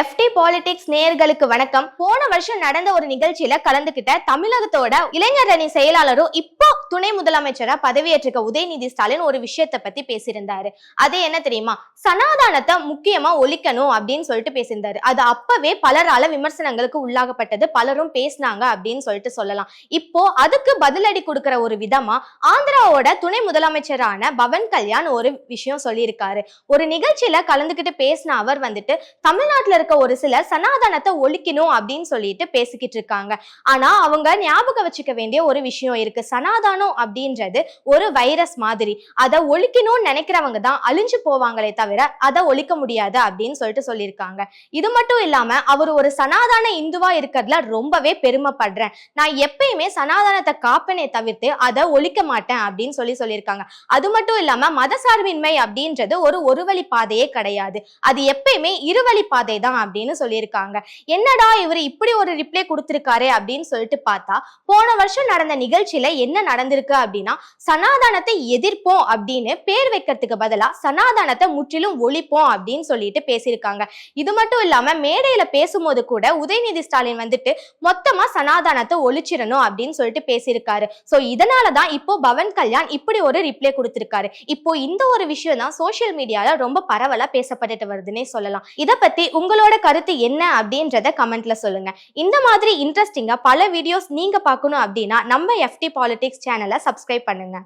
FD politics நேயர்களுக்கு வணக்கம். போன வருஷம் நடந்த ஒரு நிகழ்ச்சியில கலந்துகிட்ட தமிழகத்தோட இளைஞர் அணி செயலாளரும் இப்போ துணை முதலமைச்சரா பதவியேற்றிருக்க உதயநிதி ஸ்டாலின் ஒரு விஷயத்த பத்தி பேசியிருந்தாரு. அது என்ன தெரியுமா? சனாதானத்தை முக்கியமா ஒழிக்கணும் அப்படின்னு சொல்லிட்டு பேசியிருந்தாரு. அது அப்பவே பலரால விமர்சனங்களுக்கு உள்ளாகப்பட்டது. பலரும் பேசினாங்க அப்படின்னு சொல்லிட்டு சொல்லலாம். இப்போ அதுக்கு பதிலடி கொடுக்கிற ஒரு விதமா ஆந்திராவோட துணை முதலமைச்சரான பவன் கல்யாண் ஒரு விஷயம் சொல்லியிருக்காரு. ஒரு நிகழ்ச்சியில கலந்துகிட்டு பேசின அவர் வந்துட்டு தமிழ்நாட்டுல இருக்க ஒரு சிலர் சனாதனத்தை ஒழிக்கணும் அப்படின்னு சொல்லிட்டு பேசிக்கிட்டு இருக்காங்க. ஆனா அவங்க ஞாபகம் வச்சுக்க வேண்டிய ஒரு விஷயம் இருக்கு. சனாதானம் அப்படின்றது ஒரு வைரஸ் மாதிரி. அதை ஒழிக்கணும்னு நினைக்கிறவங்க தான் அழிஞ்சு போவாங்களே தவிர அதை ஒழிக்க முடியாது அப்படின்னு சொல்லிட்டு சொல்லியிருக்காங்க. இது மட்டும் இல்லாம அவர் ஒரு சனாதான இந்துவா இருக்கிறதுல ரொம்பவே பெருமைப்படுறேன். நான் எப்பயுமே சனாதானத்தை காப்பனே தவிர்த்து அதை ஒழிக்க மாட்டேன் அப்படின்னு சொல்லி சொல்லியிருக்காங்க. அது மட்டும் இல்லாம மதசார்பின்மை அப்படின்றது ஒரு ஒரு வழி பாதையே கிடையாது. அது எப்பயுமே இருவழி பாதை தான். அப்படின்னு சொல்லியிருக்காங்க. என்னடா இவர் இப்படி ஒரு ரிப்ளை கொடுத்துருக்காரு அப்படின்னு சொல்லிட்டு பார்த்தா போன வருஷம் நடந்த நிகழ்ச்சியில என்ன நடந்திருக்கு அப்படின்னா சனாதானத்தை எதிர்ப்போம் அப்படின்னு பேர் வைக்கிறதுக்கு பதிலா சனாதானத்தை முற்றிலும் ஒழிப்போம் அப்படின்னு சொல்லிட்டு பேசியிருக்காங்க. இது மட்டும் இல்லாம மேடையில பேசும்போது கூட உதயநிதி ஸ்டாலின் வந்துட்டு மொத்தமா சனாதானத்தை ஒழிச்சிடணும் அப்படின்னு சொல்லிட்டு பேசியிருக்காரு. சோ இதனாலதான் இப்போ பவன் கல்யாண் இப்படி ஒரு ரிப்ளை கொடுத்திருக்காரு. இப்போ இந்த ஒரு விஷயம் தான் சோசியல் மீடியால ரொம்ப பரவலா பேசப்பட்டுட்டு வருதுன்னே சொல்லலாம். இதை பத்தி உங்களோட உங்களோட கருத்து என்ன அப்படின்றத கமெண்ட்ல சொல்லுங்க. இந்த மாதிரி இன்ட்ரெஸ்டிங்கா பல வீடியோஸ் நீங்க பார்க்கணும் அப்படின்னா நம்ம எஃப்டி பாலிடிக்ஸ் சேனலை சப்ஸ்கிரைப் பண்ணுங்க.